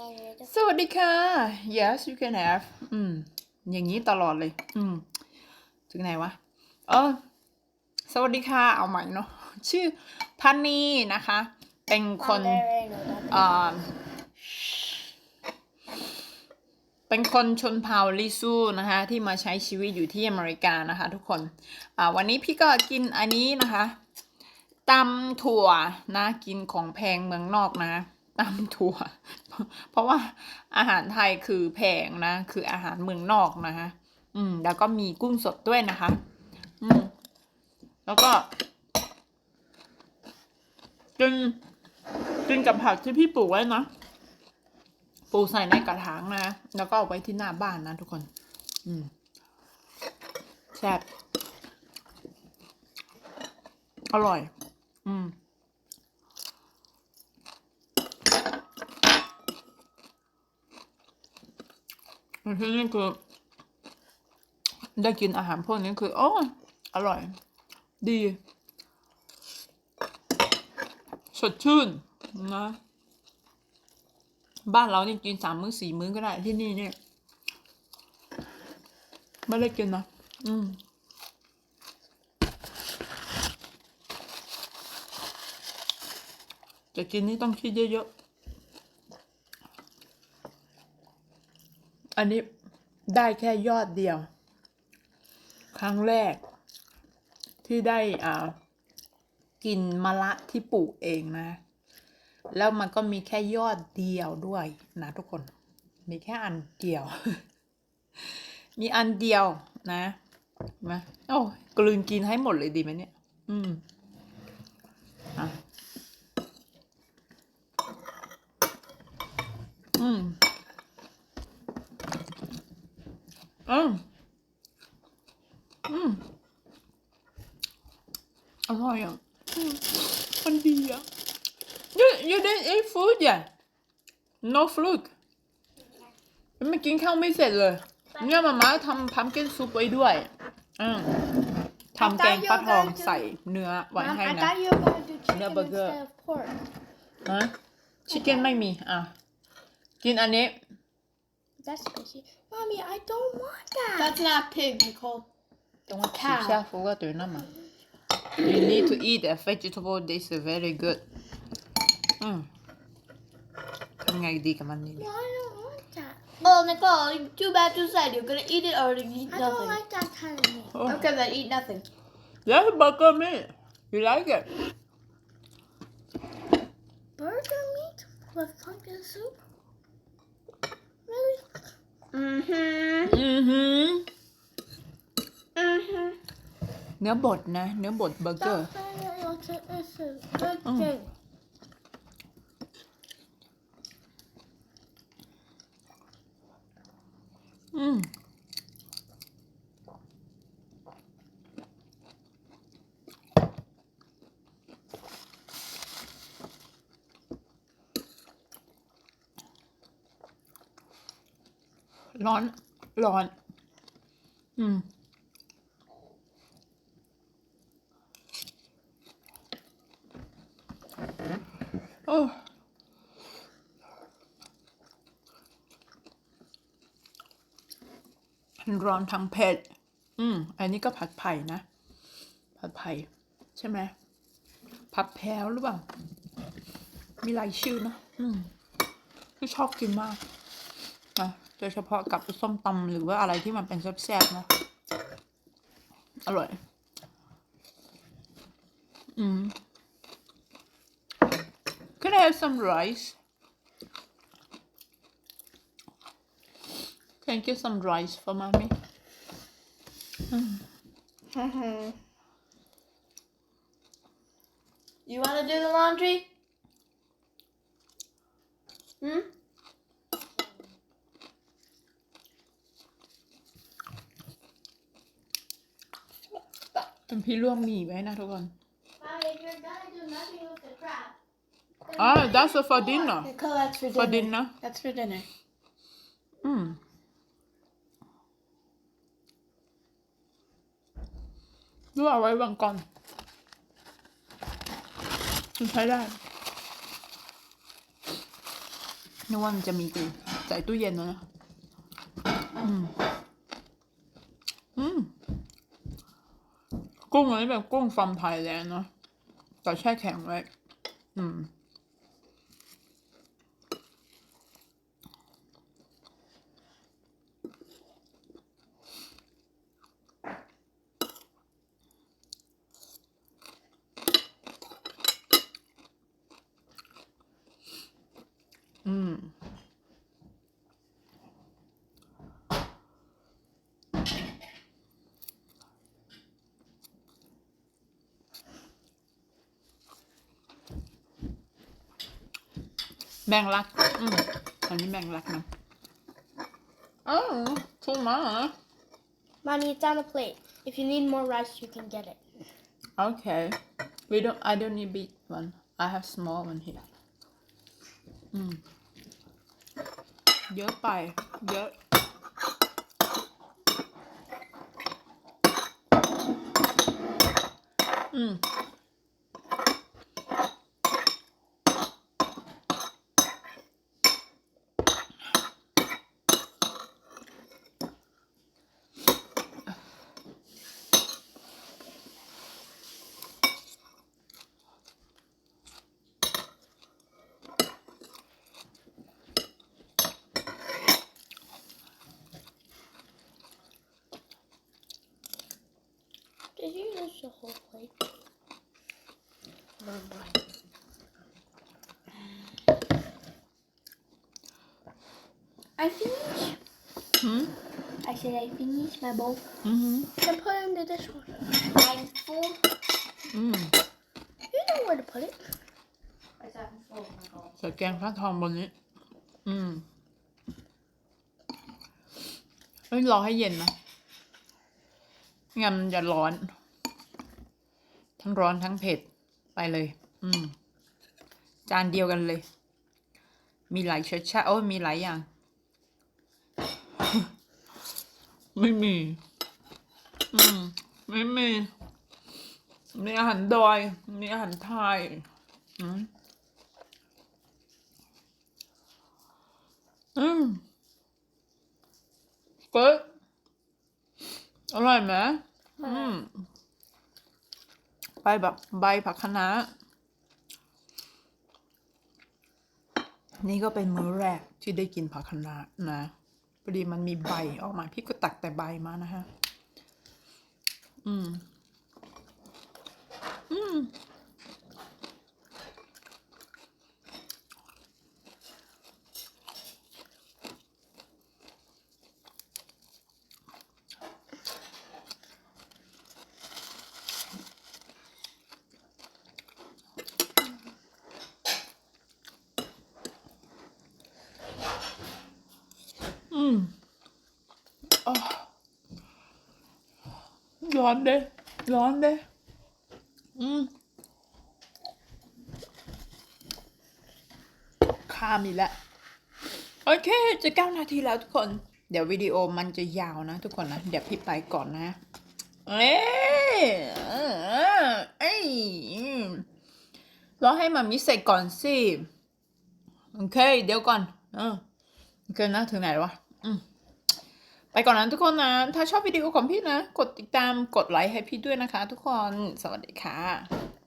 later. สวัสดีค่ะ yes you can have อืม อย่างนี้ตลอดเลย อืม ถึงไหนวะ เออ สวัสดีค่ะ เอาใหม่เนาะ ชื่อพันนีนะคะ เป็นคน Mandarin or อ่าเป็นคนชนเผ่าลิซูนะคะ ที่มาใช้ชีวิตอยู่ที่อเมริกานะคะ ทุกคน อ่า วันนี้พี่ก็กินอันนี้นะคะตำถั่วนะ กินของแพงเมืองนอกนะตำถั่ว เพราะว่าอาหารไทยคือแพงนะ คืออาหารเมืองนอกนะคะอืม แล้วก็มีกุ้งสดด้วยนะคะ อืม แล้วก็กินกินกับผักที่พี่ปลูกไว้นะปลูกใส่ในกระถางนะแล้วก็เอาไว้ที่หน้าบ้านนะทุกคน อืมแซ่บอร่อย อืม ที่นี่คือ ได้กินอาหารพวกนี้คือโอ้อร่อย ดี สดชื่นนะ บ้านเรานี่กินสามมื้อสี่มื้อก็ได้ที่นี่เนี่ย ไม่ได้กินนะอืมจะกินนี่ต้องคิดเยอะๆ อันนี้ได้แค่ยอดเดียว ครั้งแรก ที่ได้อ่ากินมะละที่ปลูกเองนะ แล้วมันก็มีแค่ยอดเดียวด้วยนะทุกคน มีแค่อันเดียว มีอันเดียวนะมาโอ้กลืนกินให้หมดเลยดีไหมเนี่ย อืมอะอืม อืมอืมอร่อยอะอืมมันดีอะ You you didn't eat food yet no fruit ไม่กินข้าวไม่เสร็จเลย เนี่ยมาม่าทำพัมกินซุปไว้ด้วย อืมทำแกงปลาทองใส่เนื้อไว้ Mom, ให้ I นะ thought you were gonna do chicken Yeah, burger. instead of pork. ฮะชิคเก้นไม่มี อะ กินอันนี้ That's squishy. Mommy, I don't want that. That's not pig, Nicole. Don't want cow. You forgot your number. You need to eat a vegetable. This is very good. Mm. Come here, Dika Mandi. No, I don't want that. Oh, Nicole, too bad you said you're gonna eat it or eat nothing. I don't like that kind of meat. Oh. Okay, then eat nothing. That's burger meat. You like it? Burger meat with pumpkin soup? Really? Mm-hmm. อือหือ Mm-hmm. เนื้อบดนะ เนื้อบดเบอร์เกอร์ That's very it's a, it's a good Mm. ร้อน ร้อน อืม โอ้ทั้งร้อนทั้งเผ็ด อืม อันนี้ก็ผัดไผ่นะ ผัดไผ่ใช่ไหม ผัดแพรวหรือเปล่า มีหลายชื่อนะ อืมที่ชอบกินมากนะ โดยเฉพาะกับส้มตำหรือว่าอะไรที่มันเป็นแซ่บๆนะอร่อย อืม Can I have some rice? Can you get some rice for mommy? You wanna do the laundry? Hmm? เป็น พี่ลวกหมี่ไว้นะทุกคน Mommy, if you're gonna do nothing with the crab. Ah, that's for dinner. Nicole, that's for dinner. For dinner. That's for dinner. อืมลวกเอาไว้วางก่อนมันใช้ได้นึกว่ามันจะมีตีใส่ตู้เย็นแล้วนะ อืม อืม กุ้งอันนี้เป็นกุ้งฟาร์มไทยแลนด์เนาะแต่แช่แข็งไว้ อืม แบ่งรัก อืม อันนี้แบ่งรักนะอ้าวถูกมา Mommy, it's on a plate. If you need more rice, you can get it. Okay. We don't, I don't need big one. I have small one here. อืม เยอะไป เยอะ อืม the whole plate? Never mind. I finished. หืม I said I finished my bowl. อือหือ Then put it in the dishwasher. I'm full. อืม You know where to put it. ใส่แกงฟักทองบนนี้ อืมเอ้ยรอให้เย็นนะงั้นมันจะร้อน ทั้งร้อนทั้งเผ็ดไปเลย อืม จานเดียวกันเลย มีหลายเชื้อชาติโอ้ยมีหลายอย่าง ไม่มี อืม ไม่มีมีอาหารดอย มีอาหารไทย อืมอืมก็อร่อยไหมอืม ใบแบบใบผักคะน้านี่ก็เป็นมื้อแรกที่ได้กินผักคะน้านะพอดีมันมีใบออกมา พี่ก็ตักแต่ใบมานะฮะ อืม อืม ร้อนเด้ร้อนเด้อืมข้ามีแล้วโอเค จะเก้านาทีแล้วทุกคน เดี๋ยววิดีโอมันจะยาวนะทุกคนนะ เดี๋ยวพี่ไปก่อนนะ เอ้ยเอ้ยเอ้ยรอให้มามิเสร็จก่อนสิ โอเค เดี๋ยวก่อน เออโอเคนะ ถึงไหนแล้ววะ ไปก่อนนะทุกคนนะ ถ้าชอบวิดีโอของพี่นะ กดติดตามกดไลค์ให้พี่ด้วยนะคะ ทุกคนสวัสดีค่ะ